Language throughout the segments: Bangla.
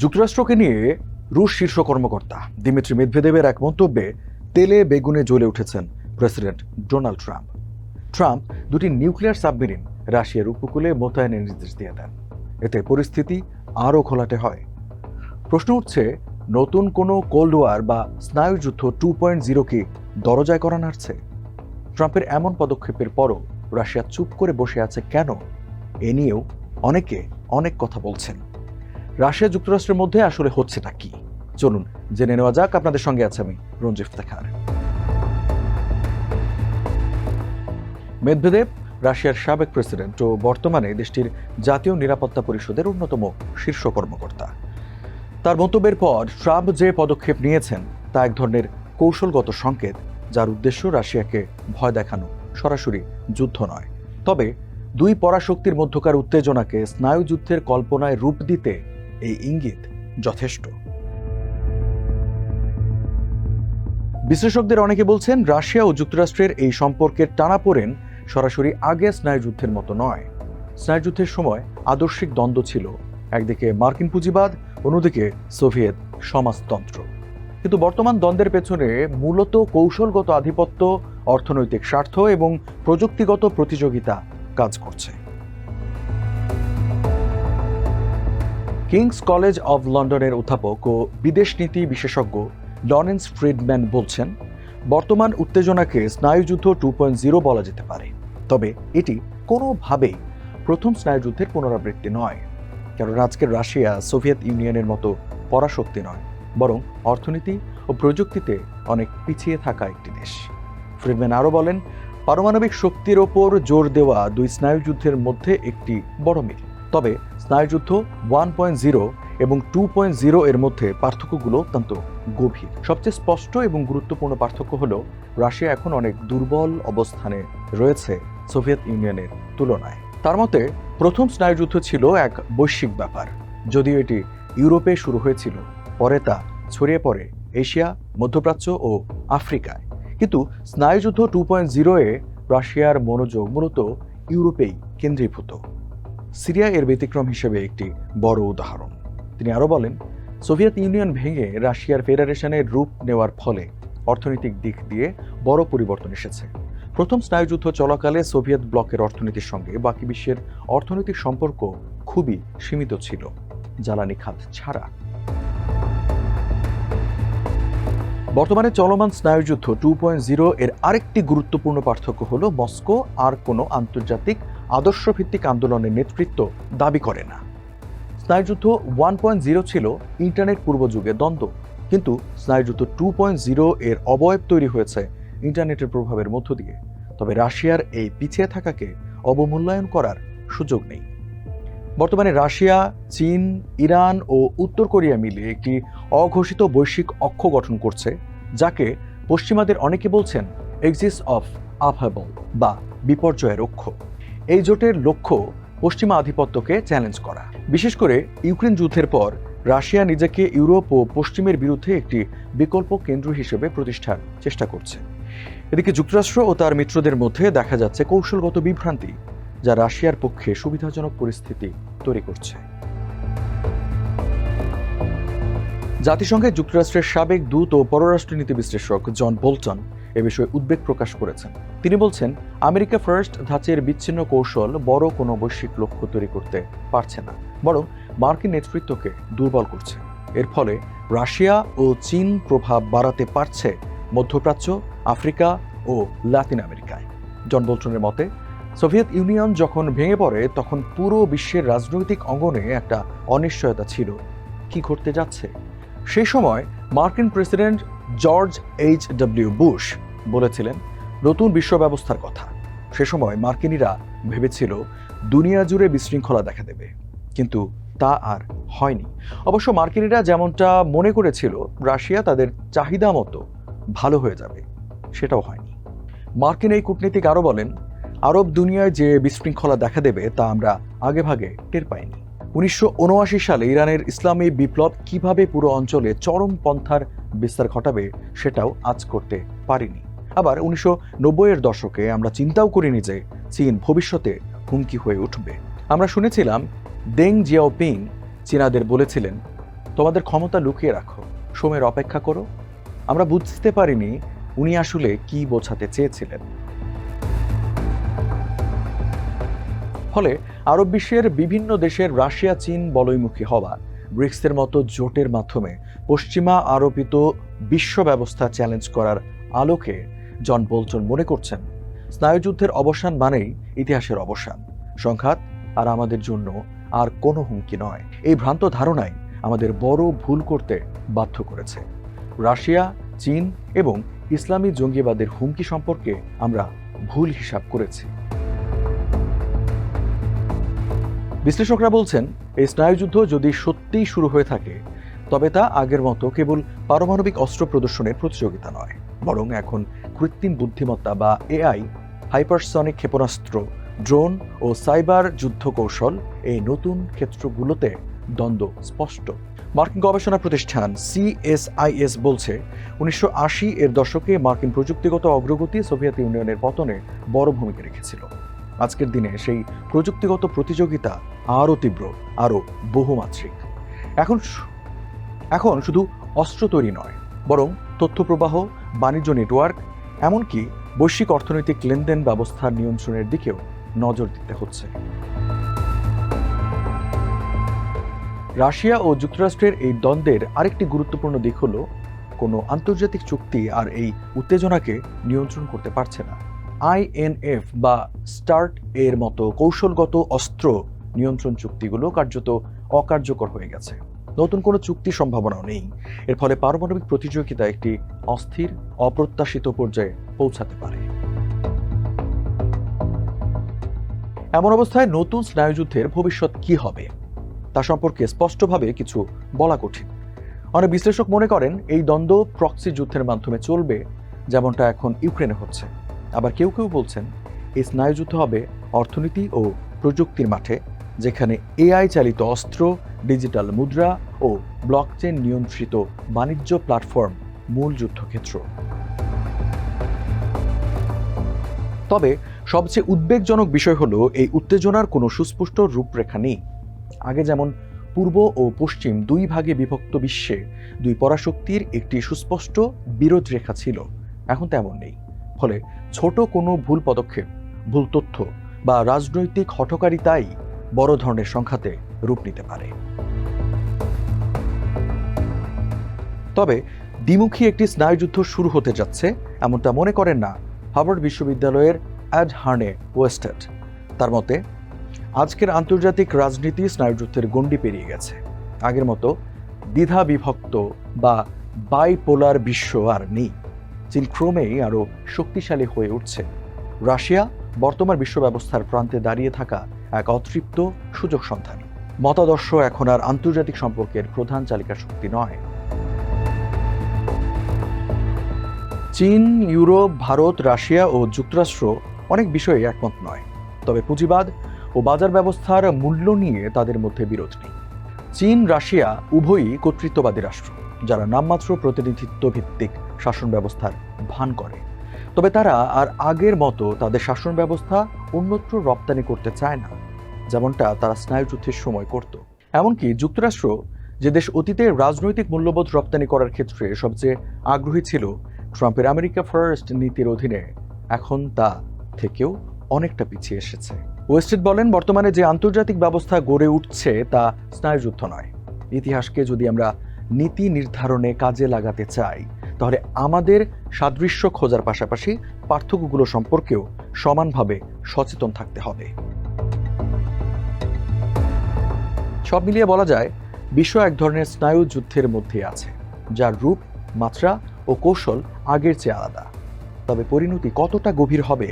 যুক্তরাষ্ট্রকে নিয়ে রুশ শীর্ষ কর্মকর্তা দিমিত্রি মেদভেদেবের এক মন্তব্যে তেলে বেগুনে জ্বলে উঠেছেন প্রেসিডেন্ট ডোনাল্ড ট্রাম্প। ট্রাম্প দুটি নিউক্লিয়ার সাবমেরিন রাশিয়ার উপকূলে মোতায়েনের নির্দেশ দিয়ে দেন। এতে পরিস্থিতি আরও খোলাটে হয়। প্রশ্ন উঠছে, নতুন কোনো কোল্ড ওয়ার বা স্নায়ুযুদ্ধ টু পয়েন্ট জিরোকে দরজায় করা নাড়ছে? ট্রাম্পের এমন পদক্ষেপের পরও রাশিয়া চুপ করে বসে আছে কেন? এ নিয়েও অনেকে অনেক কথা বলছেন। রাশিয়া যুক্তরাষ্ট্রের মধ্যে আসলে হচ্ছেটা কি? চলুন জেনে নেওয়া যাক। আপনাদের সঙ্গে আছে আমি রঞ্জিফ দেখার মেদভেদেব, রাশিয়ার সাবেক প্রেসিডেন্ট ও বর্তমানে দেশটির জাতীয় নিরাপত্তা পরিষদের অন্যতম শীর্ষ কর্মকর্তা। তার মন্তব্যের পর ট্রাম্প যে পদক্ষেপ নিয়েছেন, তা এক ধরনের কৌশলগত সংকেত, যার উদ্দেশ্য রাশিয়াকে ভয় দেখানো সরাসরি যুদ্ধ নয়। তবে দুই পরাশক্তির মধ্যকার উত্তেজনাকে স্নায়ুযুদ্ধের কল্পনায় রূপ দিতে এই ইঙ্গিত যথেষ্ট। বিশ্লেষকদের অনেকে বলছেন, রাশিয়া ও যুক্তরাষ্ট্রের এই সম্পর্কের টানাপোড়েন সরাসরি আগে স্নায়ুযুদ্ধের মতো নয়। স্নায়ুযুদ্ধের সময় আদর্শিক দ্বন্দ্ব ছিল। একদিকে মার্কিন পুঁজিবাদ, অন্যদিকে সোভিয়েত সমাজতন্ত্র। কিন্তু বর্তমান দ্বন্দ্বের পেছনে মূলত কৌশলগত আধিপত্য, অর্থনৈতিক স্বার্থ এবং প্রযুক্তিগত প্রতিযোগিতা কাজ করছে। কিংস কলেজ অব লন্ডনের অধ্যাপক ও বিদেশ নীতি বিশেষজ্ঞ লরেন্স ফ্রিডম্যান বলছেন, বর্তমান উত্তেজনাকে স্নায়ুযুদ্ধ টু পয়েন্ট জিরো বলা যেতে পারে। তবে এটি কোনোভাবেই প্রথম স্নায়ুযুদ্ধের পুনরাবৃত্তি নয়। কারণ আজকের রাশিয়া সোভিয়েত ইউনিয়নের মতো পরাশক্তি নয়, বরং অর্থনীতি ও প্রযুক্তিতে অনেক পিছিয়ে থাকা একটি দেশ। ফ্রিডম্যান আরও বলেন, পারমাণবিক শক্তির ওপর জোর দেওয়া দুই স্নায়ুযুদ্ধের মধ্যে একটি বড় মিল। তবে স্নায়ুযুদ্ধ ওয়ান পয়েন্ট জিরো এবং টু পয়েন্ট জিরো এর মধ্যে পার্থক্যগুলো অত্যন্ত গভীর। সবচেয়ে স্পষ্ট এবং গুরুত্বপূর্ণ পার্থক্য হল, রাশিয়া এখন অনেক দুর্বল অবস্থানে রয়েছে সোভিয়েত ইউনিয়নের তুলনায়। তার মতে, প্রথম স্নায়ুযুদ্ধ ছিল এক বৈশ্বিক ব্যাপার, যদিও এটি ইউরোপে শুরু হয়েছিল, পরে তা ছড়িয়ে পড়ে এশিয়া, মধ্যপ্রাচ্য ও আফ্রিকায়। কিন্তু স্নায়ুযুদ্ধ টু পয়েন্ট জিরোয়ে রাশিয়ার মনোযোগ মূলত ইউরোপেই কেন্দ্রীভূত। সিরিয়া এর ব্যতিক্রম হিসেবে একটি বড় উদাহরণ। তিনি আরও বলেন, সোভিয়েত ইউনিয়ন ভেঙে রাশিয়ার ফেডারেশনের রূপ নেওয়ার ফলে অর্থনৈতিক দিক দিয়ে বড় পরিবর্তন এসেছে। প্রথম স্নায়ুযুদ্ধ চলাকালে সোভিয়েত ব্লকের অর্থনীতির সঙ্গে বাকি বিশ্বের অর্থনৈতিক সম্পর্ক খুবই সীমিত ছিল। জ্বালানি খাত ছাড়া। বর্তমানে চলমান স্নায়ুযুদ্ধ টু পয়েন্ট জিরো এর আরেকটি গুরুত্বপূর্ণ পার্থক্য হল মস্কো আর কোনো আন্তর্জাতিক আদর্শভিত্তিক আন্দোলনের নেতৃত্ব দাবি করে না। স্নায়ুযুদ্ধ ওয়ান পয়েন্ট জিরো ছিল ইন্টারনেট পূর্ব যুগে দ্বন্দ্ব, কিন্তু স্নায়ুযুদ্ধ টু পয়েন্ট জিরো এর অবয়ব তৈরি হয়েছে ইন্টারনেটের প্রভাবের মধ্য দিয়ে। তবে রাশিয়ার এই পিছিয়ে থাকাকে অবমূল্যায়ন করার সুযোগ নেই। বর্তমানে রাশিয়া, চীন, ইরান ও উত্তর কোরিয়া মিলে একটি অঘোষিত বৈশ্বিক অক্ষ গঠন করছে, যাকে পশ্চিমাদের অনেকে বলছেন এক্সিস অফ আপহেবল বা বিপর্যয়ের অক্ষ। এই জোটের লক্ষ্য পশ্চিমা আধিপত্যকে চ্যালেঞ্জ করা। বিশেষ করে ইউক্রেন যুদ্ধের পর, রাশিয়া নিজেকে ইউরোপ ও পশ্চিমের বিরুদ্ধে একটি বিকল্প কেন্দ্র হিসেবে প্রতিষ্ঠার চেষ্টা করছে। এদিকে যুক্তরাষ্ট্র ও তার মিত্রদের মধ্যে দেখা যাচ্ছে কৌশলগত বিভ্রান্তি, যা রাশিয়ার পক্ষে সুবিধাজনক পরিস্থিতি তৈরি করছে। জাতিসংঘে যুক্তরাষ্ট্রের সাবেক দূত ও পররাষ্ট্রনীতি বিশ্লেষক জন বোল্টন এ বিষয়ে উদ্বেগ প্রকাশ করেছেন। তিনি বলছেন, আমেরিকা ফার্স্ট ধাঁচের বিচ্ছিন্ন কৌশল বড় কোনো বৈশ্বিক লক্ষ্য তৈরি করতে পারছে না, বরং মার্কিন নেতৃত্বকে দুর্বল করছে। এর ফলে রাশিয়া ও চীন প্রভাব বাড়াতে পারছে মধ্যপ্রাচ্য, আফ্রিকা ও লাতিন আমেরিকায়। জন বোল্টনের মতে, সোভিয়েত ইউনিয়ন যখন ভেঙে পড়ে, তখন পুরো বিশ্বের রাজনৈতিক অঙ্গনে একটা অনিশ্চয়তা ছিল। কি ঘটতে যাচ্ছে? সেই সময় মার্কিন president George H W Bush বলেছিলেন, নতুন বিশ্ব ব্যবস্থার কথা। সে সময় মার্কিনীরা ভেবেছিল, দুনিয়া জুড়ে বিশৃঙ্খলা দেখা দেবে। কিন্তু তা আর হয়নি। অবশ্য মার্কিনীরা যেমনটা মনে করেছিল, রাশিয়া তাদের চাহিদা মতো ভালো হয়ে যাবে, সেটাও হয়নি। মার্কিন এই কূটনীতিক আরও বলেন, আরব দুনিয়ায় যে বিশৃঙ্খলা দেখা দেবে তা আমরা আগেভাগে টের পাইনি। উনিশশো উনআশি সালে ইরানের ইসলামী বিপ্লব কীভাবে পুরো অঞ্চলে চরম পন্থার বিস্তার ঘটাবে সেটাও আজ করতে পারিনি। আবার উনিশশো এর দশকে আমরা চিন্তাও করিনি যে চীন ভবিষ্যতে হুমকি হয়ে উঠবে। আমরা শুনেছিলাম, দেং জিয়াওপিং চীনাদের বলেছিলেন, তোমাদের ক্ষমতা লুকিয়ে রাখো, সময়ের অপেক্ষা করো। আমরা বুঝতে পারিনি উনি আসলে কি বোঝাতে চেয়েছিলেন। ফলে আরব বিশ্বের বিভিন্ন দেশের রাশিয়া, চীন বলয়মুখী হওয়া। ব্রিক্সের মতো জোটের মাধ্যমে পশ্চিমা আরোপিত বিশ্ব ব্যবস্থা চ্যালেঞ্জ করার আলোকে জন বোলটন মনে করছেন, স্নায়ুযুদ্ধের অবসান মানেই ইতিহাসের অবসান। সংঘাত আর আমাদের জন্য আর কোনো হুমকি নয়। এই ভ্রান্ত ধারণাই আমাদের বড় ভুল করতে বাধ্য করেছে। রাশিয়া, চীন এবং ইসলামী জঙ্গিবাদের হুমকি সম্পর্কে আমরা ভুল হিসাব করেছি। বিশ্লেষকরা বলছেন, এই স্নায়ুযুদ্ধ যদি সত্যিই শুরু হয়ে থাকে, তবে তা আগের মতো কেবল পারমাণবিক অস্ত্র প্রদর্শনের প্রতিযোগিতা নয়, বরং এখন কৃত্রিম বুদ্ধিমত্তা বা এআই, হাইপারসনিক ক্ষেপণাস্ত্র, ড্রোন ও সাইবার যুদ্ধ কৌশল এই নতুন ক্ষেত্রগুলোতে দ্বন্দ্ব স্পষ্ট। মার্কিন গবেষণা প্রতিষ্ঠান সিএসআইএস বলছে, উনিশশো আশি এর দশকে মার্কিন প্রযুক্তিগত অগ্রগতি সোভিয়েত ইউনিয়নের পতনে বড় ভূমিকা রেখেছিল। আজকের দিনে সেই প্রযুক্তিগত প্রতিযোগিতা আরও তীব্র, আরও বহুমাত্রিক। এখন এখন শুধু অস্ত্র তৈরি নয়, বরং তথ্য প্রবাহ বাণিজ্য নেটওয়ার্ক, এমনকি বৈশ্বিক অর্থনৈতিক লেনদেন ব্যবস্থার নিয়ন্ত্রণের দিকেও নজর দিতে হচ্ছে। রাশিয়া ও যুক্তরাষ্ট্রের এই দ্বন্দ্বের আরেকটি গুরুত্বপূর্ণ দিক হল, কোনো আন্তর্জাতিক চুক্তি আর এই উত্তেজনাকে নিয়ন্ত্রণ করতে পারছে না। আইএনএফ বা স্টার্ট এর মতো কৌশলগত অস্ত্র নিয়ন্ত্রণ চুক্তিগুলো কার্যত অকার্যকর হয়ে গেছে। নতুন কোনো চুক্তি সম্ভাবনাও নেই। এর ফলে পারমাণবিক প্রতিযোগিতা একটি অস্থির, অপ্রত্যাশিত পর্যায়ে পৌঁছাতে পারে। এমন অবস্থায় নতুন স্নায়ুযুদ্ধের ভবিষ্যৎ কি হবে? তা সম্পর্কে স্পষ্টভাবে কিছু বলা কঠিন। অনেক বিশ্লেষক মনে করেন, এই দ্বন্দ্ব প্রক্সি যুদ্ধের মাধ্যমে চলবে, যেমনটা এখন ইউক্রেনে হচ্ছে। আবার কেউ কেউ বলছেন, এই স্নায়ুযুদ্ধ হবে অর্থনীতি ও প্রযুক্তির মাঠে, যেখানে এআই চালিত অস্ত্র, ডিজিটাল মুদ্রা ও ব্লকচেন নিয়ন্ত্রিত বাণিজ্য প্ল্যাটফর্ম মূল যুদ্ধক্ষেত্র। তবে সবচেয়ে উদ্বেগজনক বিষয় হলো, এই উত্তেজনার কোনো সুস্পষ্ট রূপরেখা নেই। আগে যেমন পূর্ব ও পশ্চিম দুই ভাগে বিভক্ত বিশ্বে দুই পরাশক্তির একটি সুস্পষ্ট বিরোধ রেখা ছিল, এখন তেমন নেই। ফলে ছোট কোনো ভুল পদক্ষেপ, ভুল তথ্য বা রাজনৈতিক হঠকারিতাই বড় ধরনের সংখ্যাতে রূপ নিতে পারে। তবে দ্বিমুখী একটি স্নায়ুযুদ্ধ শুরু হতে যাচ্ছে, এমনটা মনে করেন না হার্ভার্ড বিশ্ববিদ্যালয়ের অ্যাড হার্নে ওয়েস্টেড। তার মতে, আজকের আন্তর্জাতিক রাজনীতি স্নায়ুযুদ্ধের গণ্ডি পেরিয়ে গেছে। আগের মতো দ্বিধা বিভক্ত বা বাইপোলার বিশ্ব আর নেই। চীন ক্রমেই আরও শক্তিশালী হয়ে উঠছে। রাশিয়া বর্তমান বিশ্ব ব্যবস্থার প্রান্তে দাঁড়িয়ে থাকা এক অতৃপ্ত সুযোগ সন্ধানী। মতাদর্শ এখন আর আন্তর্জাতিক সম্পর্কের প্রধান চালিকা শক্তি নয়। চীন, ইউরোপ, ভারত, রাশিয়া ও যুক্তরাষ্ট্র অনেক বিষয়ে একমত নয়। তবে পুঁজিবাদ ও বাজার ব্যবস্থার মূল্য নিয়ে তাদের মধ্যে বিরোধ নেই। চীন, রাশিয়া উভয়ই কর্তৃত্ববাদী রাষ্ট্র, যারা নামমাত্র প্রতিনিধিত্ব ভিত্তিক শাসন ব্যবস্থার ভান করে। তবে তারা আর আগের মতো তাদের শাসন ব্যবস্থা অন্যত্র রপ্তানি করতে চায় না, যেমনটা তারা স্নায়ুযুদ্ধের সময় করত। এমনকি যুক্তরাষ্ট্র যে দেশ অতীতে রাজনৈতিক মূল্যবোধ রপ্তানি করার ক্ষেত্রে সবচেয়ে আগ্রহী ছিল, ট্রাম্পের আমেরিকা ফার্স্ট নীতির অধীনে, এখন তা থেকেও অনেকটা পিছিয়ে এসেছে। ওয়েস্টেড বলেন, বর্তমানে যে আন্তর্জাতিক ব্যবস্থা গড়ে উঠছে তা স্নায়ুযুদ্ধ নয়। ইতিহাসকে যদি আমরা নীতি নির্ধারণে কাজে লাগাতে চাই তাহলে আমাদের সাদৃশ্য খোঁজার পাশাপাশি পার্থক্যগুলো সম্পর্কেও সমানভাবে সচেতন থাকতে হবে। সব মিলিয়ে বলা যায়, বিশ্ব এক ধরনের স্নায়ু যুদ্ধের মধ্যে আছে, যার রূপ, মাত্রা ও কৌশল আগের চেয়ে আলাদা। তবে পরিণতি কতটা গভীর হবে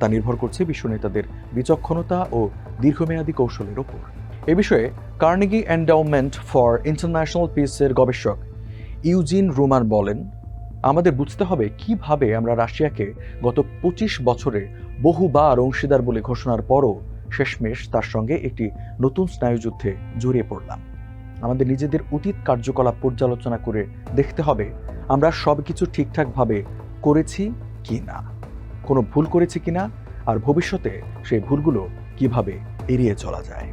তা নির্ভর করছে বিশ্ব নেতাদের বিচক্ষণতা ও দীর্ঘমেয়াদী কৌশলের ওপর। এ বিষয়ে কার্নেগি এন্ডাউমেন্ট ফর ইন্টারন্যাশনাল পিসের গবেষক ইউজিন রুমান বলেন আমাদের বুঝতে হবে কীভাবে আমরা রাশিয়াকে গত পঁচিশ বছরে বহুবার অংশীদার বলে ঘোষণার পরও শেষমেশ তার সঙ্গে একটি নতুন স্নায়ুযুদ্ধে জড়িয়ে পড়লাম। আমাদের নিজেদের অতীত কার্যকলাপ পর্যালোচনা করে দেখতে হবে আমরা সবকিছু ঠিকঠাকভাবে করেছি কি না, কোনো ভুল করেছি কিনা আর ভবিষ্যতে সেই ভুলগুলো কীভাবে এড়িয়ে চলা যায়।